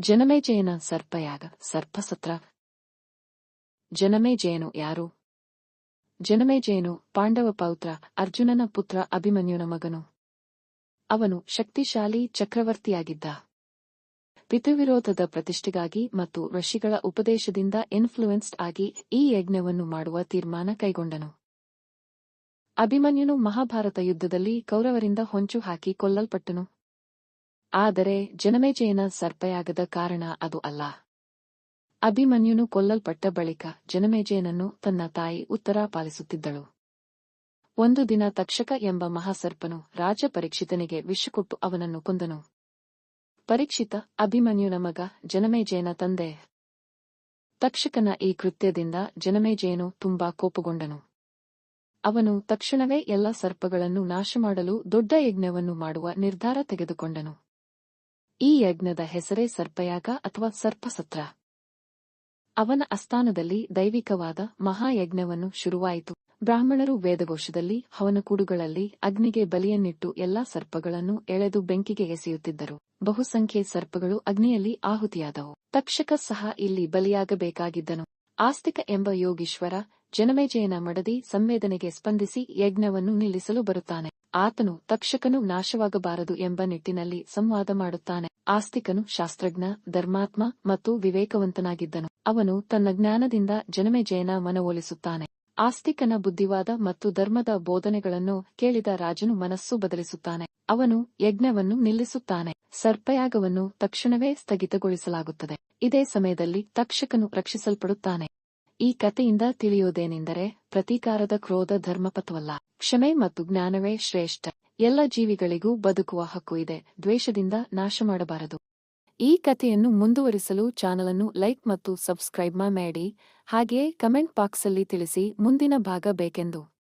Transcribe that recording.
ಜನಮೇಜಯನ ಸರ್ಪಯಾಗ ಸರ್ಪಸತ್ರ ಜನಮೇಜಯನು ಯಾರು? ಜನಮೇಜಯನು ಪಾಂಡವ ಪೌತ್ರ, ಅರ್ಜುನನ ಪುತ್ರ, ಅಭಿಮನ್ಯುನ ಮಗನು. ಅವನು ಶಕ್ತಿಶಾಲಿ, ಚಕ್ರವರ್ತಿಯಾಗಿದ್ದ. ಪಿತೃವಿರೋಧದ ಪ್ರತಿಷ್ಠೆಗಾಗಿ ಮತ್ತು ಋಷಿಗಳ ಉಪದೇಶದಿಂದ ಇನ್ಫ್ಲೂಯೆನ್ಸ್ಡ್ ಆಗಿ ಈ ಯಜ್ಞವನ್ನು ಮಾಡುವ ತೀರ್ಮಾನ ಕೈಗೊಂಡನು. ಅಭಿಮನ್ಯುನು ಮಹಾಭಾರತ ಯುದ್ಧದಲ್ಲಿ ಕೌರವರಿಂದ ಹೊಂಚು ಹಾಕಿ ಕೊಲ್ಲಲ್ಪಟ್ಟನು. ಆದರೆ ಜನಮೇಜಯನ ಸರ್ಪೆಯಾಗದ ಕಾರಣ ಅದು ಅಲ್ಲ. ಅಭಿಮನ್ಯುನು ಕೊಲ್ಲಲ್ಪಟ್ಟ ಬಳಿಕ ಜನಮೇಜಯನನ್ನು ತನ್ನ ತಾಯಿ ಉತ್ತರ ಪಾಲಿಸುತ್ತಿದ್ದಳು. ಒಂದು ದಿನ ತಕ್ಷಕ ಎಂಬ ಮಹಾಸರ್ಪನು ರಾಜ ಪರೀಕ್ಷಿತನಿಗೆ ವಿಷ ಕೊಟ್ಟು ಅವನನ್ನು ಕೊಂದನು. ಪರೀಕ್ಷಿತ, ಅಭಿಮನ್ಯುನ ಮಗ, ಜನಮೇಜಯನ ತಂದೆ. ತಕ್ಷಕನ ಈ ಕೃತ್ಯದಿಂದ ಜನಮೇಜಯನು ತುಂಬಾ ಕೋಪಗೊಂಡನು. ಅವನು ತಕ್ಷಣವೇ ಎಲ್ಲ ಸರ್ಪಗಳನ್ನು ನಾಶಮಾಡಲು ದೊಡ್ಡ ಯಜ್ಞವನ್ನು ಮಾಡುವ ನಿರ್ಧಾರ ತೆಗೆದುಕೊಂಡನು. ಈ ಯಜ್ಞದ ಹೆಸರೇ ಸರ್ಪಯಾಗ ಅಥವಾ ಸರ್ಪಸತ್ರ? ಅವನ ಅಸ್ಥಾನದಲ್ಲಿ ದೈವಿಕವಾದ ಮಹಾಯಜ್ಞವನ್ನು ಶುರುವಾಯಿತು. ಬ್ರಾಹ್ಮಣರು ವೇದಘೋಷದಲ್ಲಿ ಹವನಕೂಡುಗಳಲ್ಲಿ, ಅಗ್ನಿಗೆ ಬಲಿಯನ್ನಿಟ್ಟು ಎಲ್ಲಾ ಸರ್ಪಗಳನ್ನು ಎಳೆದು ಬೆಂಕಿಗೆ ಎಸೆಯುತ್ತಿದ್ದರು. ಬಹುಸಂಖ್ಯೆ ಸರ್ಪಗಳು ಅಗ್ನಿಯಲ್ಲಿ ಆಹುತಿಯಾದವು. ತಕ್ಷಕ ಸಹ ಇಲ್ಲಿ ಬಲಿಯಾಗಬೇಕಾಗಿದ್ದನು. ಆಸ್ತಿಕ ಎಂಬ ಯೋಗೀಶ್ವರ ಜನಮೇಜಯನ ಮಡದಿ ಸಂವೇದನೆಗೆ ಸ್ಪಂದಿಸಿ ಯಜ್ಞವನ್ನು ನಿಲ್ಲಿಸಲು ಬರುತ್ತಾನೆ. ಆತನು ತಕ್ಷಕನು ನಾಶವಾಗಬಾರದು ಎಂಬ ನಿಟ್ಟಿನಲ್ಲಿ ಸಂವಾದ ಮಾಡುತ್ತಾನೆ. ಆಸ್ತಿಕನು ಶಾಸ್ತ್ರಜ್ಞ, ಧರ್ಮಾತ್ಮ ಮತ್ತು ವಿವೇಕವಂತನಾಗಿದ್ದನು. ಅವನು ತನ್ನ ಜ್ಞಾನದಿಂದ ಜನಮೇಜಯನ ಮನವೊಲಿಸುತ್ತಾನೆ ಆಸ್ತಿಕನ ಬುದ್ಧಿವಾದ ಮತ್ತು ಧರ್ಮದ ಬೋಧನೆಗಳನ್ನು ಕೇಳಿದ ರಾಜನು ಮನಸ್ಸು ಬದಲಿಸುತ್ತಾನೆ. ಅವನು ಯಜ್ಞವನ್ನು ನಿಲ್ಲಿಸುತ್ತಾನೆ. ಸರ್ಪಯಾಗವನ್ನು ತಕ್ಷಣವೇ ಸ್ಥಗಿತಗೊಳಿಸಲಾಗುತ್ತದೆ. ಇದೇ ಸಮಯದಲ್ಲಿ ತಕ್ಷಕನು ರಕ್ಷಿಸಲ್ಪಡುತ್ತಾನೆ. ಈ ಕಥೆಯಿಂದ ತಿಳಿಯುವುದೇನೆಂದರೆ ಪ್ರತೀಕಾರದ ಕ್ರೋಧ ಧರ್ಮಪಥವಲ್ಲ. ಕ್ಷಮೆ ಮತ್ತು ಜ್ಞಾನವೇ ಶ್ರೇಷ್ಠ. ಎಲ್ಲ ಜೀವಿಗಳಿಗೂ ಬದುಕುವ ಹಕ್ಕು ಇದೆ. ದ್ವೇಷದಿಂದ ನಾಶ ಮಾಡಬಾರದು. ಈ ಕಥೆಯನ್ನು ಮುಂದುವರಿಸಲು ಚಾನಲ್ ಅನ್ನು ಲೈಕ್ ಮತ್ತು ಸಬ್ಸ್ಕ್ರೈಬ್ ಮಾಡಿ, ಹಾಗೆಯೇ ಕಮೆಂಟ್ ಬಾಕ್ಸಲ್ಲಿ ತಿಳಿಸಿ ಮುಂದಿನ ಭಾಗ ಬೇಕೆಂದು.